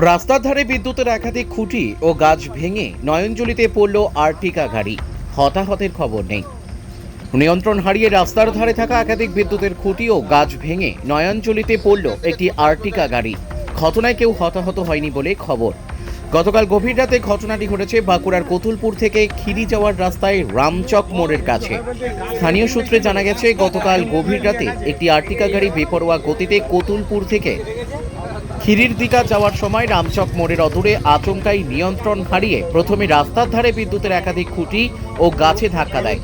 রাস্তার ধারে বিদ্যুতের একাধিক খুঁটি ও গাছ ভেঙে নয়নজলিতে পড়ল আর্টিকা গাড়ি। হতাহতের খবর নেই। নিয়ন্ত্রণ হারিয়ে রাস্তার ধারে থাকা একাধিক বিদ্যুতের খুঁটি ও গাছ ভেঙে নয়নজলিতে পড়ল একটি আর্টিকা গাড়ি। ঘটনায় কেউ হতাহত হয়নি বলে খবর। গতকাল গভীর রাতে ঘটনাটি ঘটেছে বাঁকুড়ার কতুলপুর থেকে খিরি যাওয়ার রাস্তায় রামচক মোড়ের কাছে। স্থানীয় সূত্রে জানা গেছে, গতকাল গভীর রাতে একটি আর্টিকা গাড়ি বেপরোয়া গতিতে কতুলপুর থেকে খিরির দিকা যাওয়ার সময় রামচক মোড়ের অদূরে আচমকাই নিয়ন্ত্রণ হারিয়ে প্রথমে রাস্তার ধারে বিদ্যুতের একাধিক খুঁটি ও গাছে ধাক্কা দেয়।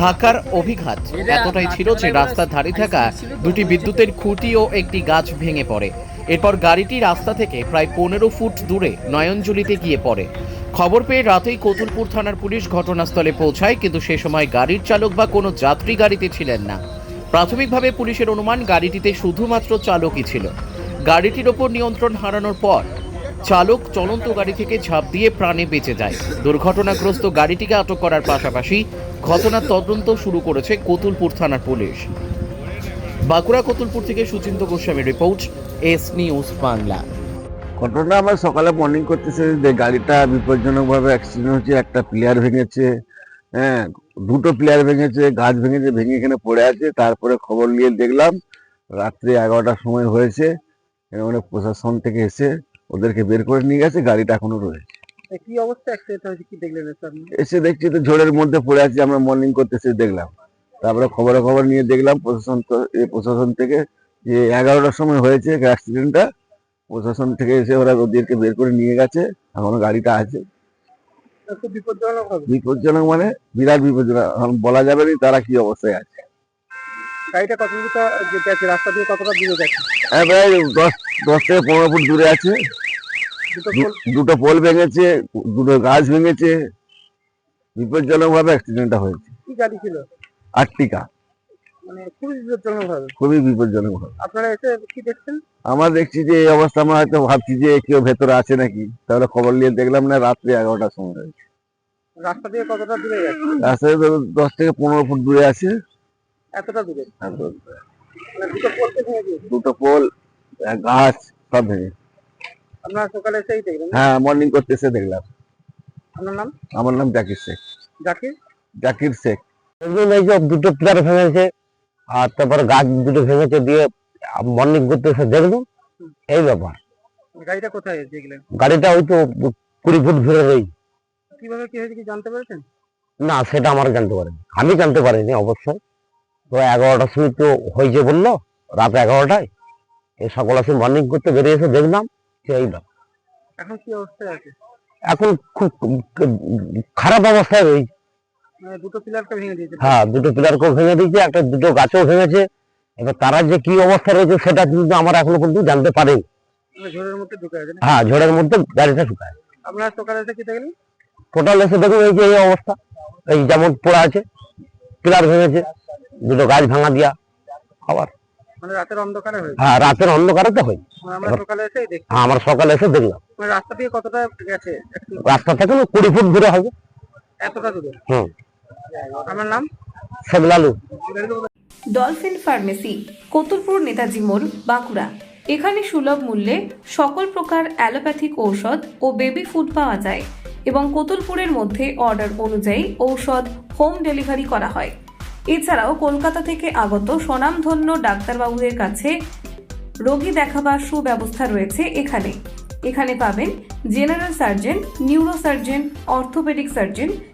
ধাক্কার অভিঘাত এতটাই ছিল যে রাস্তার ধারে থাকা দুটি বিদ্যুতের খুঁটি ও একটি গাছ ভেঙে পড়ে। এরপর গাড়িটি রাস্তা থেকে প্রায় পনেরো ফুট দূরে নয়নজুলিতে গিয়ে পড়ে। খবর পেয়ে রাতেই কতুলপুর থানার পুলিশ ঘটনাস্থলে পৌঁছায়, কিন্তু সে সময় গাড়ির চালক বা কোনো যাত্রী গাড়িতে ছিলেন না। প্রাথমিকভাবে পুলিশের অনুমান গাড়িটিতে শুধুমাত্র চালকই ছিল। গাড়িটির ওপর নিয়ন্ত্রণ হারানোর পর চালক চলন্ত গাড়ি থেকে ঝাঁপ দিয়ে প্রাণে বেঁচে যায়। দুর্ঘটনাগ্রস্ত গাড়িটিকে আটক করার পাশাপাশি ঘটনার তদন্ত শুরু করেছে কতুলপুর থানার পুলিশ। বাঁকুড়া কতুলপুর থেকে Suchinta Goswami report S news Bangla. ঘটনা আমার সকালে মর্নিং করতেছে যে গাড়িটা বিপজ্জনকভাবে অ্যাক্সিডেন্ট হচ্ছে একটা প্লেয়ার ভেঙেছে হ্যাঁ দুটো প্লেয়ার ভেঙেছে গাছ ভেঙেছে ভেঙে এখানে পড়ে আছে তারপরে খবর নিয়ে দেখলাম রাত্রি এগারোটার সময় হয়েছে এখানে প্রশাসন থেকে এসে ওদেরকে বের করে নিয়ে গেছে গাড়িটা এখনও রয়েছে। কি অবস্থা অ্যাক্সিডেন্ট হয়েছে কি দেখলেন স্যার আপনি? এসে দেখছি তো ঝড়ের মধ্যে পড়ে আছি আমরা মর্নিং করতেছে দেখলাম। তারপরে খবরে খবর নিয়ে দেখলাম প্রশাসন প্রশাসন থেকে যে এগারোটার সময় হয়েছে অ্যাক্সিডেন্টটা প্রশাসন থেকে এসে ওরা ওদেরকে বের করে নিয়ে গেছে এখনও গাড়িটা আছে। বিপজ্জনক মানে বিরাট বিপজ্জনক এখন বলা যাবে না তারা কি অবস্থায় আছে। গাড়িটা কত দূরটা গেছে রাস্তা দিয়ে কতটা দূরে গেছে? হ্যাঁ প্রায় দশ দশ থেকে পনেরো ফুট দূরে আছে। দুটো দুটো পোল ভেঙেছে দুটো গাছ ভেঙেছে। বিপজ্জনক ভাবে অ্যাক্সিডেন্টটা হয়েছে। কি গাড়ি ছিল? আটটিকা। মানে খুবই বিপজ্জনক হবে খুবই বিপজ্জনক ভাবে। আপনারা এসে কি দেখছেন? আমরা দেখছি যে এই অবস্থা আমরা হয়তো ভাবছি যে কেউ ভেতরে আছে নাকি। তাহলে খবর নিয়ে দেখলাম না রাত্রি এগারোটার সময় হয়েছে। রাস্তা দিয়ে কতটা দূরে গেছে? দশ থেকে পনেরো ফুট দূরে আছে। এতটা দূরে? মানে দুটো পোল গাছ সব ভেঙে। আপনারা সকালে এসেই দেখলেন হ্যাঁ মর্নিং করতে এসে দেখলাম। আপনার নাম? আমার নাম জাকির শেখ। জাকির? জাকির শেখ। এই যে দুটো প্লেয়ার ভেঙেছে আর তারপরে গাছ দুটো ভেঙেছে দিয়ে মর্নিং করতে এসে এই ব্যাপার। গাড়িটা কোথায় দেখলেন গাড়িটা ওই তো কুড়ি ফুট ঘুরে রই কীভাবে কি হয়েছে কি জানতে পেরেছেন? না সেটা আমার জানতে পারিনি। আমি জানতে পারিনি অবশ্যই তো এগারোটার সময় তো হয়েছে বলল রাত এগারোটায়। এই সকাল আসে মর্নিং করতে বেরিয়েছে দেখলাম যে এই ব্যাপার। এখন কি অবস্থায় আছে? এখন খুব খারাপ অবস্থায় রয়েছে। দুটো পিলারকে ভেঙে দিয়েছে। হ্যাঁ দুটো পিলারকেও ভেঙে দিয়েছে একটা দুটো গাছও ভেঙেছে। এবার তারা যে কি অবস্থা রয়েছে সেটা কিন্তু আমরা এখনও পর্যন্ত জানতে পারিনি। মানে ঝড়ের মধ্যে ঢুকে আছে হ্যাঁ ঝড়ের মধ্যে গাড়িটা শুকায় আপনারা সকালে এসে কি দেখলেন? টোটাল এসে দেখুন এই যে এই অবস্থা। এই যেমন পড়া আছে পিলার ভেঙেছে দুটো গাছ ভাঙা দিয়া আবার। মানে রাতের অন্ধকারে হ্যাঁ রাতের অন্ধকারে তো হয় মানে আমরা সকালে হ্যাঁ আমরা সকালে এসে দেখলাম। মানে রাস্তা দিয়ে কতটা গেছে? রাস্তা থেকে কুড়ি ফুট দূরে হবে। এতটা দূরে? হুম। আমার নাম? শেবলালু ডলফিন ফার্মেসি কতুলপুর নেতাজি মোড় বাঁকুড়া। এখানে সুলভ মূল্যে সকল প্রকার অ্যালোপ্যাথিক ঔষধ ও বেবি ফুড পাওয়া যায় এবং কতুলপুরের মধ্যে অর্ডার অনুযায়ী ঔষধ হোম ডেলিভারি করা হয়। এছাড়াও কলকাতা থেকে আগত স্বনামধন্য ডাক্তারবাবুদের কাছে রোগী দেখাবার সুব্যবস্থা রয়েছে এখানে। এখানে পাবেন general surgeon neuro surgeon orthopaedic surgeon